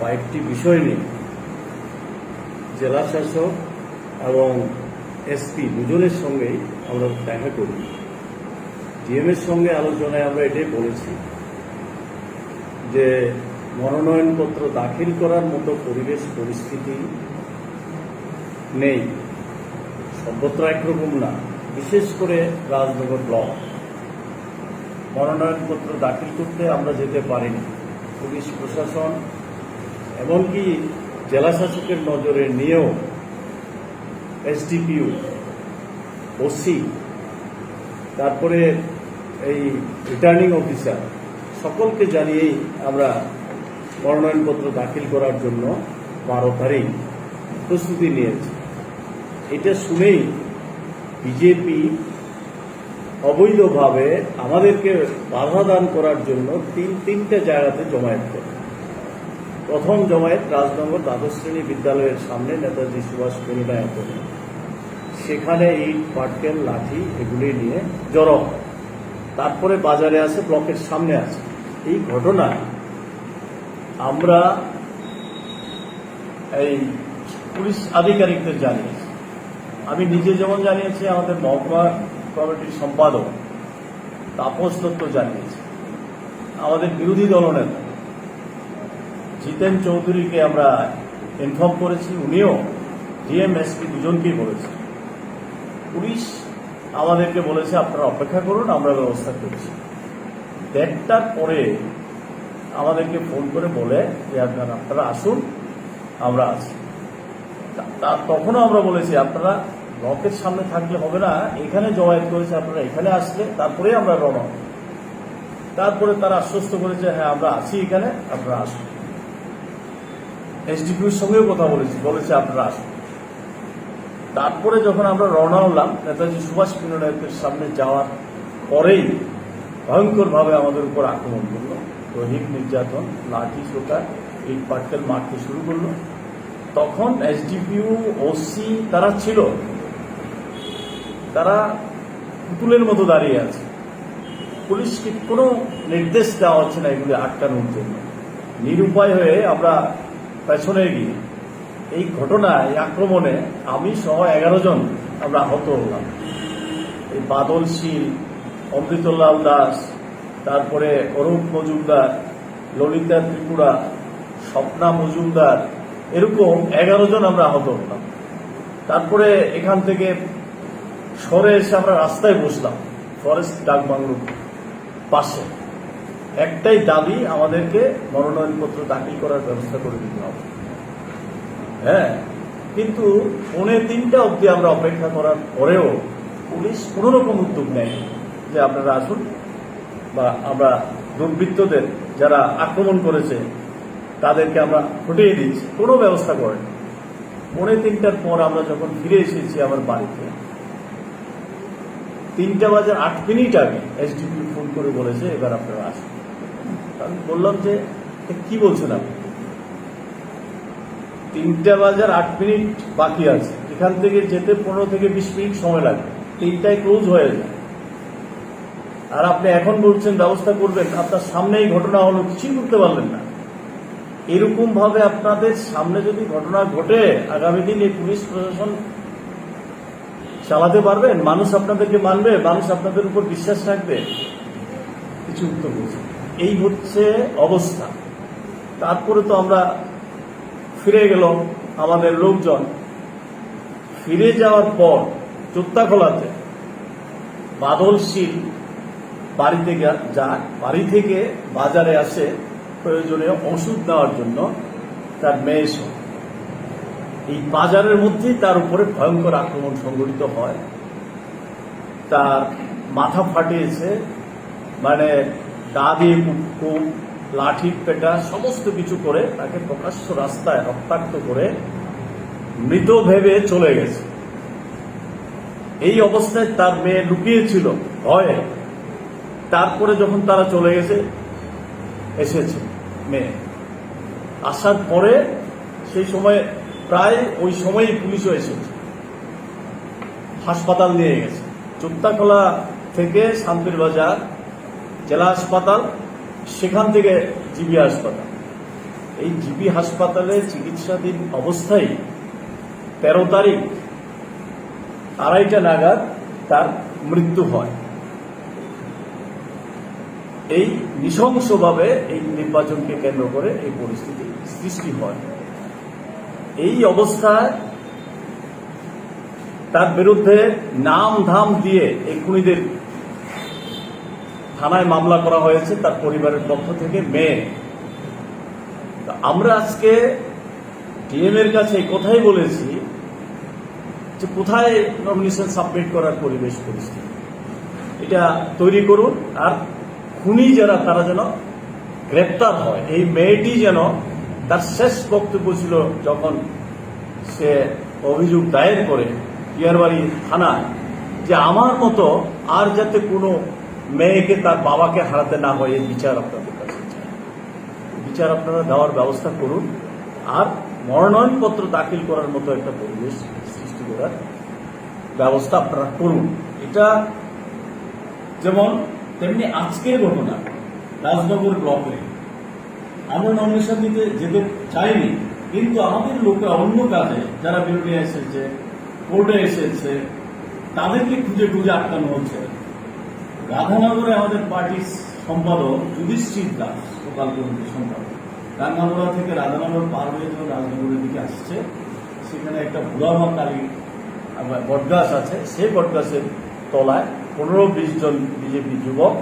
কয়েকটি বিষয় নিয়ে জেলা শাসক এবং এসপি দুজনের সঙ্গেই আমরা দেখা করি। ডিএমের সঙ্গে আলোচনায় আমরা এটাই বলেছি যে মনোনয়নপত্র দাখিল করার মতো পরিবেশ পরিস্থিতি নেই। সর্বত্র একরকম না। বিশেষ করে রাজনগর ব্লক। মনোনয়নপত্র দাখিল করতে আমরা যেতে পারিনি। পুলিশ প্রশাসন এমনকি জেলা শাসকের নজরে নিয়েও এসডিপিউ, ওসি, তারপরে এই রিটার্নিং অফিসার, সকলকে জানিয়েই আমরা মনোনয়নপত্র দাখিল করার জন্য বারো তারিখ প্রস্তুতি নিয়েছি। এটা শুনেই বিজেপি অবৈধভাবে আমাদেরকে বাধা দান করার জন্য তিন তিনটে জায়গাতে জমায়েত করে প্রথম জমায়েত রাজনগর দ্বাদশ শ্রেণি বিদ্যালয়ের সামনে নেতাজি সুভাষ পরিণায় করে সেখানে ইট, পাটকেল, লাঠি এগুলি নিয়ে জড়ো তারপরে বাজারে আসে, ব্লকের সামনে আছে এই ঘটনায় আমরা এই পুলিশ আধিকারিকদের জানিয়েছি। আমি নিজে যেমন জানিয়েছি, আমাদের মহকুমা কমিটির সম্পাদক তাপস দত্ত জানিয়েছি। আমাদের বিরোধী দলনেতা জিতেন চৌধুরীকে আমরা ইনফর্ম করেছি, উনিও ডিএম এসপি দুজনকেই বলেছে পুলিশ আমাদেরকে বলেছে, আপনারা অপেক্ষা করুন, আমরা ব্যবস্থা করছি। দেড়টার পরে আমাদেরকে ফোন করে বলে যে আপনারা আপনারা আসুন, আমরা আছি। তখনও আমরা বলেছি, আপনারা ব্লকের সামনে থাকলে হবে না, এখানে জমায়েত করেছে, আপনারা এখানে আসলে তারপরে আমরা রওনা তারপরে তারা আশ্বস্ত করেছে হ্যাঁ আমরা আছি এখানে, আপনারা আসুন। এসডিপিউর সঙ্গেও কথা বলেছি, বলেছে আপনারা আসুন। তারপরে যখন আমরা রওনা হলাম, নেতাজি সুভাষ বিনায়কের সামনে যাওয়ার পরেই ভয়ঙ্করভাবে আমাদের উপর আক্রমণ করল। দৈহিক নির্যাতন, লাঠি সোটা ইট পাটকেল মারতে শুরু করল। তখন এসডিপিউ, ওসি তারা ছিল। তারা পুতুলের মতো দাঁড়িয়ে আছে। পুলিশকে কোনো নির্দেশ দেওয়া হচ্ছে না এগুলি আটকানোর জন্য। নিরুপায় হয়ে আমরা পেছনে গিয়ে এই ঘটনায় আক্রমণে আমি সহ এগারো জন আমরা আহত হলাম। এই বাদল শীল অমৃতলাল দাস, তারপরে অরূপ মজুমদার, ললিতা ত্রিপুরা, স্বপ্না মজুমদার, এরকম এগারো জন আমরা আহত হলাম। তারপরে এখান থেকে সরে এসে আমরা রাস্তায় বসলাম, ফরেস্ট ডাকবাংলোর পাশে। একটাই দাবি আমাদেরকে মনোনয়নপত্র দাখিল করার ব্যবস্থা করে দিতে হবে। হ্যাঁ কিন্তু পৌনে তিনটা অবধি আমরা অপেক্ষা করার পরেও পুলিশ কোনো রকম উদ্যোগ নেয়নি যে আপনারা আসুন বা আমরা দুর্বৃত্তদের যারা আক্রমণ করেছে তাদেরকে আমরা ফুটিয়ে দিচ্ছি। কোনো ব্যবস্থা করেন। পৌনে তিনটার পর আমরা যখন ফিরে এসেছি আমার বাড়িতে, তিনটা বাজার আট মিনিট আগে এসডিপি ফোন করে বলেছে, এবার আপনারা আসুন। আমি বললাম যে কি বলছেন আপনি? তিনটা বাজার আট মিনিট বাকি আছে। এখান থেকে যেতে পনেরো থেকে বিশ মিনিট সময় লাগবে তিনটায় ক্লোজ হয়ে যায়। আর আপনি এখন বলছেন ব্যবস্থা করবেন। আপনার সামনেই ঘটনা হলো, কিছুই করতে পারলেন না। এরকম ভাবে আপনাদের সামনে যদি ঘটনা ঘটে, আগামী দিন এই পুলিশ প্রশাসন চালাতে পারবেন মানুষ আপনাদেরকে মানবে? মানুষ আপনাদের উপর বিশ্বাস রাখবে? কিছু উত্তর বলছে এই হচ্ছে অবস্থা। তারপরে তো আমরা ফিরে গেল আমাদের লোকজন। ফিরে যাওয়ার পর চোত্তাখোলাতে বাদল শীল বাড়িতে যায়। বাড়ি থেকে বাজারে আসে প্রয়োজনীয় ওষুধ নেওয়ার জন্য তার মেয়ে। এই বাজারের মধ্যেই তার উপরে ভয়ঙ্কর আক্রমণ সংঘটিত হয়। তার মাথা ফাটিয়েছে। মানে দা দিয়ে কুপ লাঠি, পেটা, সমস্ত কিছু করে তাকে প্রকাশ্য রাস্তায় রক্তাক্ত করে মৃত ভেবে চলে গেছে। এই অবস্থায় তার মেয়ে লুকিয়েছিল ভয়ে। তারপরে যখন তারা চলে গেছে, এসেছে মেয়ে। আসার পরে সেই সময় প্রায় ওই সময়ই পুলিশও এসেছে। হাসপাতাল নিয়ে গেছে। চুত্তাখোলা থেকে শান্তির বাজার জেলা হাসপাতাল, সেখান থেকে জিবি হাসপাতাল। এই জিবি হাসপাতালে চিকিৎসাধীন অবস্থায় তেরো তারিখ আড়াইটা নাগাদ তার মৃত্যু হয়। এই নৃশংসভাবে এই নির্বাচনকে কেন্দ্র করে এই পরিস্থিতি সৃষ্টি হয়। এই অবস্থায় তার বিরুদ্ধে নাম ধাম দিয়ে এই খুনিদের থানায় মামলা করা হয়েছে তার পরিবারের পক্ষ থেকে, মেয়ে। আমরা আজকে ডিএম এর কাছে কথাই বলেছি যে কোথায় নমিনেশন সাবমিট করার পরিবেশ পরিস্থিতি? এটা তৈরি করুন, আর খুনি যারা, তারা যেন গ্রেপ্তার হয়। এই মেয়েটি যেন তার শেষ বক্তব্য ছিল যখন সে অভিযোগ দায়ের করে পিয়ারবাড়ি থানায় যে আমার মতো আর যাতে কোনো মেয়েকে তার বাবাকে হারাতে না হয় এই বিচার আপনাদের কাছে বিচার আপনারা দেওয়ার ব্যবস্থা করুন। আর মনোনয়নপত্র দাখিল করার মতো একটা পরিবেশ সৃষ্টি করার ব্যবস্থা আপনারা করুন। এটা যেমন তেমনি আজকের ঘটনা, রাজনগর ব্লকে। আমরা নমিনেশন দিতে যেতে চাইনি, কিন্তু আমাদের লোকরা অন্য কাজে, যারা বিরোধী এসেছে, কোর্টে এসেছে, তাদেরকে খুঁজে খুঁজে আটকানো হচ্ছে। রাধানগরে আমাদের পার্টির সম্পাদক যুধিষ্ঠির দাস গোপালগঞ্জ সম্পাদক। রাঙ্গামোড়া থেকে রাধানগর পার হয়ে যখন রাজনগরের দিকে আসছে, সেখানে একটা ভুলাভা কালী বটগাছ আছে। সেই বটগাছের তলায় পনেরো বিশ জন বিজেপি যুবক